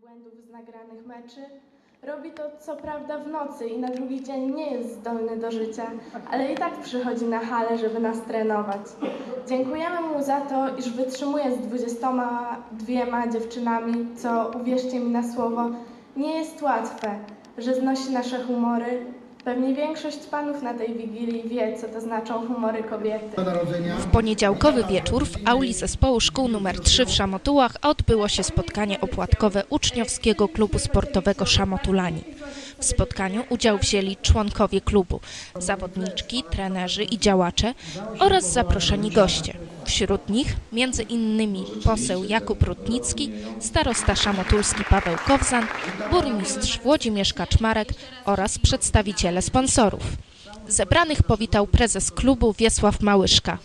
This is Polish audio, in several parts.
błędów z nagranych meczy. Robi to co prawda w nocy i na drugi dzień nie jest zdolny do życia, ale i tak przychodzi na halę, żeby nas trenować. Dziękujemy mu za to, iż wytrzymuje z 22 dziewczynami, co uwierzcie mi na słowo, nie jest łatwe, że znosi nasze humory. Pewnie większość panów na tej wigilii wie, co to znaczą humory kobiety. W poniedziałkowy wieczór w auli zespołu szkół nr 3 w Szamotułach odbyło się spotkanie opłatkowe uczniowskiego klubu sportowego Szamotulani. W spotkaniu udział wzięli członkowie klubu, zawodniczki, trenerzy i działacze oraz zaproszeni goście. Wśród nich innymi poseł Jakub Rutnicki, starosta szamotulski Paweł Kowzan, burmistrz Włodzimierz Kaczmarek oraz przedstawiciele sponsorów. Zebranych powitał prezes klubu Wiesław Małyszka.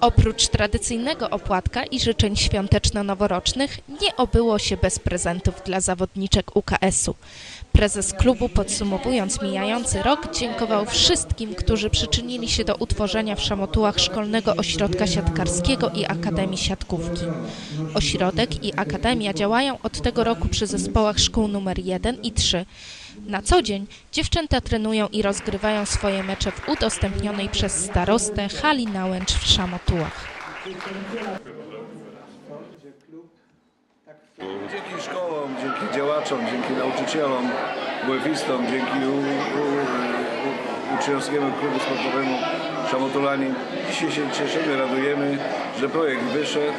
Oprócz tradycyjnego opłatka i życzeń świąteczno-noworocznych nie obyło się bez prezentów dla zawodniczek UKS-u. Prezes klubu podsumowując mijający rok dziękował wszystkim, którzy przyczynili się do utworzenia w Szamotułach Szkolnego Ośrodka Siatkarskiego i Akademii Siatkówki. Ośrodek i Akademia działają od tego roku przy zespołach szkół nr 1 i 3. Na co dzień dziewczęta trenują i rozgrywają swoje mecze w udostępnionej przez starostę hali na Łęcz w Szamotułach. Dzięki szkołom, dzięki działaczom, dzięki nauczycielom, błefistom, dzięki u, uczniowskiemu klubu sportowemu Szamotulani. Dzisiaj się cieszymy, radujemy, że projekt wyszedł,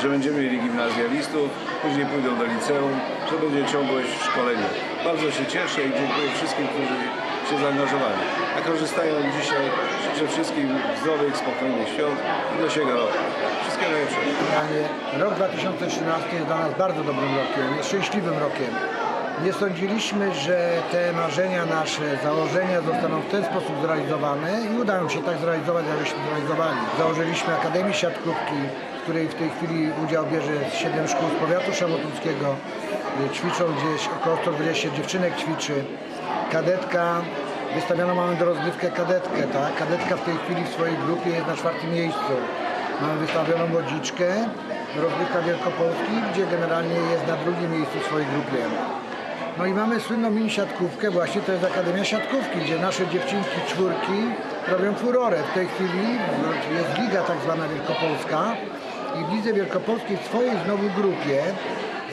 że będziemy mieli gimnazjalistów, później pójdą do liceum, że będzie ciągłość w szkoleniu. Bardzo się cieszę i dziękuję wszystkim, którzy się zaangażowali. A korzystając dzisiaj, życzę wszystkim zdrowych, spokojnych świąt i do siego roku. Wszystkiego najlepszego. Rok 2013 jest dla nas bardzo dobrym rokiem, jest szczęśliwym rokiem. Nie sądziliśmy, że te marzenia nasze, założenia zostaną w ten sposób zrealizowane i udają się tak zrealizować, jakbyśmy zrealizowali. Założyliśmy Akademię Siatkówki, w której w tej chwili udział bierze 7 szkół z powiatu szamotuńskiego. Y, Ćwiczą gdzieś około 120 dziewczynek ćwiczy. Kadetka, wystawiono mamy do rozgrywkę kadetkę, tak? Kadetka w tej chwili w swojej grupie jest na czwartym miejscu. Mamy wystawioną młodziczkę, rozgrywka Wielkopolski, gdzie generalnie jest na drugim miejscu w swojej grupie. No i mamy słynną mini siatkówkę, właśnie to jest Akademia Siatkówki, gdzie nasze dziewczynki czwórki robią furorę. W tej chwili jest Liga tak zwana Wielkopolska i w Lidze Wielkopolskiej w swojej znowu grupie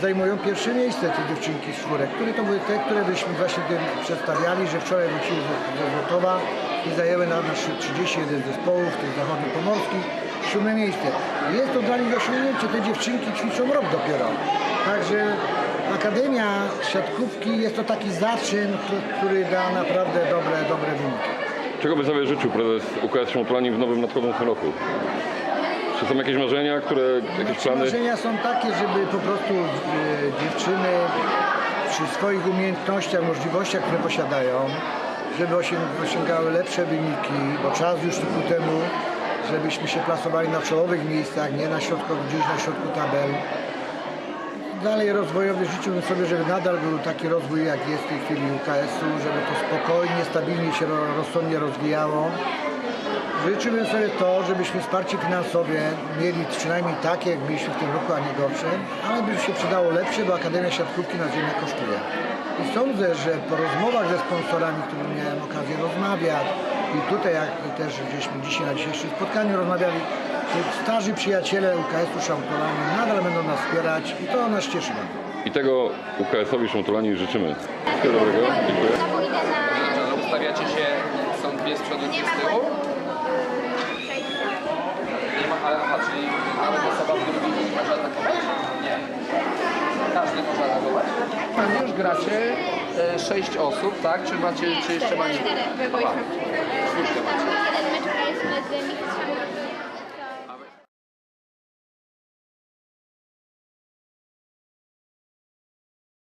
zajmują pierwsze miejsce te dziewczynki z czwórek, które to były te, które byśmy właśnie tym przedstawiali, że wczoraj wróciły ze, Złotowa i zajęły na nas 31 zespołów, tych zachodnio-pomorskich, siódme miejsce. Jest to dla nich osiągnięcie, te dziewczynki ćwiczą rok dopiero. Także Akademia Siatkówki jest to taki zaczyn, który- da naprawdę dobre, dobre wyniki. Czego by sobie życzył prezes UKS Szmotulani w nowym nadchodzącym roku? Czy są jakieś marzenia, które, jakieś plany? Marzenia są takie, żeby po prostu e, dziewczyny przy swoich umiejętnościach, możliwościach, które posiadają, żeby osiąg- osiągały lepsze wyniki, bo czas już ku temu, żebyśmy się plasowali na czołowych miejscach, nie na środku, gdzieś na środku tabel. Dalej rozwojowy życzyłbym sobie, żeby nadal był taki rozwój, jak jest w tej chwili UKS-u, żeby to spokojnie, stabilnie się ro- rozsądnie rozwijało. Życzyłbym sobie to, żebyśmy wsparcie finansowe mieli przynajmniej takie, jak mieliśmy w tym roku, a nie gorsze, ale by się przydało lepsze, bo Akademia Siatkówki na ziemię kosztuje. I sądzę, że po rozmowach ze sponsorami, którymi miałem okazję rozmawiać i tutaj, jak też żeśmy dzisiaj na dzisiejszym spotkaniu rozmawiali, starzy przyjaciele UKS-u Szałtolami nadal będą nas wspierać i to nas cieszy bardzo. I tego UKS-owi Szmotulani życzymy. Wszystkiego dobrego. Dziękuję. ustawiacie się, dwie z przodu, dwie z tyłu. Nie ma, ale aha, czyli nawet osoba w drugim nie może atakować? Nie. Każdy może atakować? A już gracie e, sześć osób, tak? Czy macie, czy jeszcze macie? Cztery, Czwórkę macie.